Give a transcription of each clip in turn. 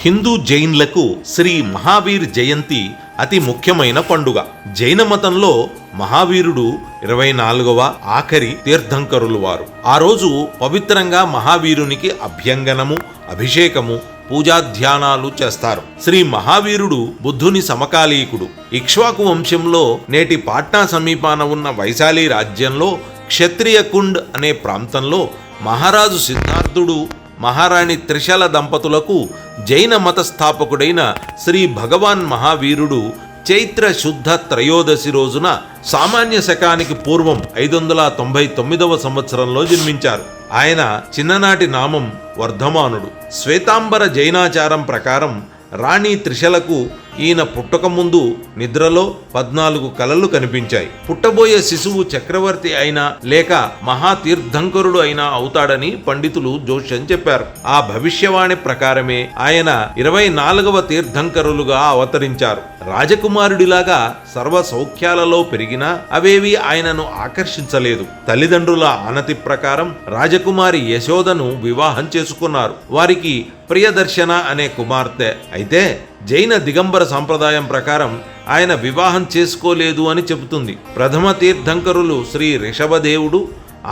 హిందూ జైన్లకు శ్రీ మహావీర్ జయంతి అతి ముఖ్యమైన పండుగ. జైన మతంలో మహావీరుడు ఇరవై నాలుగవ ఆఖరి తీర్థంకరులు వారు. ఆ రోజు పవిత్రంగా మహావీరునికి అభ్యంగనము అభిషేకము పూజాధ్యానాలు చేస్తారు. శ్రీ మహావీరుడు బుద్ధుని సమకాలీకుడు. ఇక్ష్వాకు వంశంలో నేటి పాట్నా సమీపాన ఉన్న వైశాలి రాజ్యంలో క్షత్రియ కుండ్ అనే ప్రాంతంలో మహారాజు సిద్ధార్థుడు మహారాణి త్రిశల దంపతులకు జైన మత స్థాపకుడైన శ్రీ భగవాన్ మహావీరుడు చైత్ర శుద్ధ త్రయోదశి రోజున సామాన్య శకానికి పూర్వం ఐదు వందల తొంభై తొమ్మిదవ సంవత్సరంలో జన్మించారు. ఆయన చిన్ననాటి నామం వర్ధమానుడు. శ్వేతాంబర జైనాచారం ప్రకారం రాణి త్రిశలకు ఈయన పుట్టక ముందు నిద్రలో పద్నాలుగు కలలు కనిపించాయి. పుట్టబోయే శిశువు చక్రవర్తి అయినా లేక మహాతీర్థంకరుడు అయినా అవుతాడని పండితులు జోష్యం చెప్పారు. ఆ భవిష్యవాణి ప్రకారమే ఆయన ఇరవై నాలుగవ తీర్థంకరులుగా అవతరించారు. రాజకుమారుడిలాగా సర్వ సౌఖ్యాలలో పెరిగినా అవేవి ఆయనను ఆకర్షించలేదు. తల్లిదండ్రుల ఆనతి ప్రకారం రాజకుమారి యశోదను వివాహం చేసుకున్నారు. వారికి ప్రియదర్శన అనే కుమార్తె. అయితే జైన దిగంబర సాంప్రదాయం ప్రకారం ఆయన వివాహం చేసుకోలేదు అని చెబుతుంది. ప్రథమ తీర్థంకరులు శ్రీ రిషభదేవుడు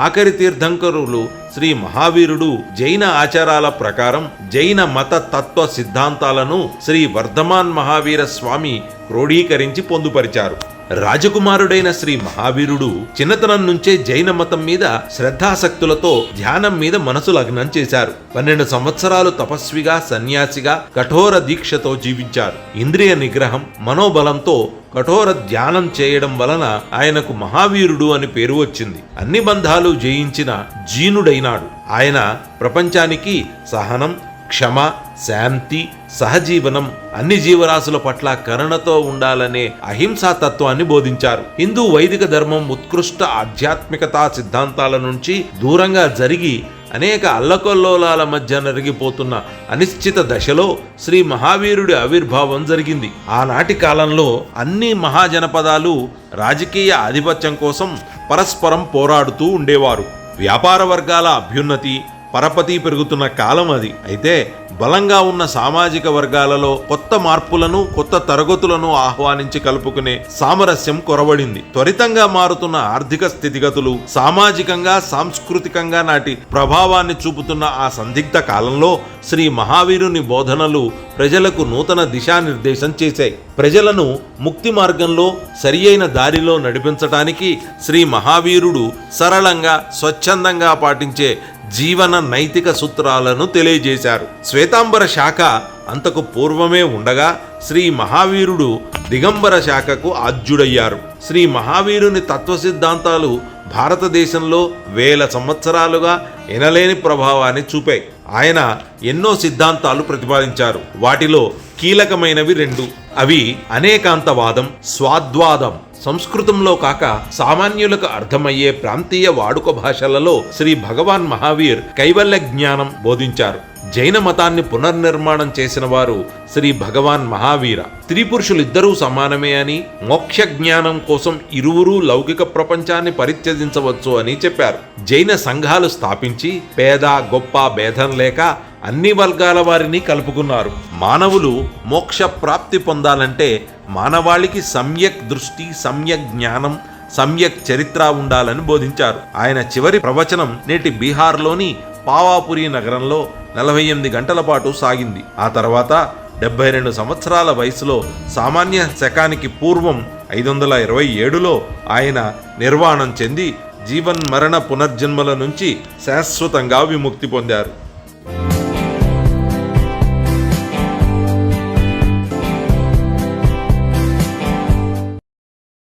ఆఖరి తీర్థంకరులు శ్రీ మహావీరుడు జైన ఆచారాల ప్రకారం జైన మత తత్వ సిద్ధాంతాలను శ్రీ వర్ధమాన్ మహావీర స్వామి క్రోడీకరించి పొందుపరిచారు. రాజకుమారుడైన శ్రీ మహావీరుడు చిన్నతనం నుంచే జైన మతం మీద శ్రద్ధాసక్తులతో ధ్యానం మీద మనసు లగ్నం చేశారు. పన్నెండు సంవత్సరాలు తపస్విగా సన్యాసిగా కఠోర దీక్షతో జీవించారు. ఇంద్రియ నిగ్రహం మనోబలంతో కఠోర ధ్యానం చేయడం వలన ఆయనకు మహావీరుడు అని పేరు వచ్చింది. అన్ని బంధాలు జయించిన జీనుడైనాడు. ఆయన ప్రపంచానికి సహనం క్షమ శాంతి సహజీవనం అన్ని జీవరాశుల పట్ల కరుణతో ఉండాలనే అహింసా తత్వాన్ని బోధించారు. హిందూ వైదిక ధర్మం ఉత్కృష్ట ఆధ్యాత్మికతా సిద్ధాంతాల నుంచి దూరంగా జరిగి అనేక అల్లకొల్లోలాల మధ్య నరిగిపోతున్న అనిశ్చిత దశలో శ్రీ మహావీరుడి ఆవిర్భావం జరిగింది. ఆనాటి కాలంలో అన్ని మహాజనపదాలు రాజకీయ ఆధిపత్యం కోసం పరస్పరం పోరాడుతూ ఉండేవారు. వ్యాపార వర్గాల అభ్యున్నతి పరపతి పెరుగుతున్న కాలం అది. అయితే బలంగా ఉన్న సామాజిక వర్గాలలో కొత్త మార్పులను కొత్త తరగతులను ఆహ్వానించి కలుపుకునే సామరస్యం కొరవడింది. త్వరితంగా మారుతున్న ఆర్థిక స్థితిగతులు సామాజికంగా సాంస్కృతికంగా నాటి ప్రభావాన్ని చూపుతున్న ఆ సందిగ్ధ కాలంలో శ్రీ మహావీరుని బోధనలు ప్రజలకు నూతన దిశానిర్దేశం చేశాయి. ప్రజలను ముక్తి మార్గంలో సరియైన దారిలో నడిపించటానికి శ్రీ మహావీరుడు సరళంగా స్వచ్ఛందంగా పాటించే జీవన నైతిక సూత్రాలను తెలియజేశారు. శ్వేతాంబర శాఖ అంతకు పూర్వమే ఉండగా శ్రీ మహావీరుడు దిగంబర శాఖకు ఆద్యుడయ్యారు శ్రీ మహావీరుని తత్వ సిద్ధాంతాలు భారతదేశంలో వేల సంవత్సరాలుగా ఎనలేని ప్రభావాన్ని చూపాయి. ఆయన ఎన్నో సిద్ధాంతాలు ప్రతిపాదించారు. వాటిలో కీలకమైనవి రెండు. అవి అనేకాంతవాదం స్వాద్వాదం. సంస్కృతంలో కాక సామాన్యులకు అర్థమయ్యే ప్రాంతీయ వాడుక భాషలలో శ్రీ భగవాన్ మహావీర్ కైవల్య జ్ఞానం బోధించారు. జైన మతాన్ని పునర్నిర్మాణం చేసిన వారు శ్రీ భగవాన్ మహావీర. స్త్రీ పురుషులిద్దరూ సమానమే అని మోక్ష జ్ఞానం కోసం ఇరువురు లౌకిక ప్రపంచాన్ని పరిత్యజించవచ్చు అని చెప్పారు. జైన సంఘాలు స్థాపించి పేద గొప్ప భేదం లేక అన్ని వర్గాల వారిని కలుపుకున్నారు. మానవులు మోక్ష ప్రాప్తి పొందాలంటే మానవాళికి సమ్యక్ దృష్టి సమ్యక్ జ్ఞానం సమ్యక్ చరిత్ర ఉండాలని బోధించారు. ఆయన చివరి ప్రవచనం నేటి బీహార్లోని పావాపురి నగరంలో నలభై ఎనిమిది గంటల పాటు సాగింది. ఆ తర్వాత డెబ్బై రెండు సంవత్సరాల వయసులో సామాన్య శకానికి పూర్వం ఐదు వందల ఇరవై ఏడులో ఆయన నిర్వాణం చెంది జీవన్ మరణ పునర్జన్మల నుంచి శాశ్వతంగా విముక్తి పొందారు.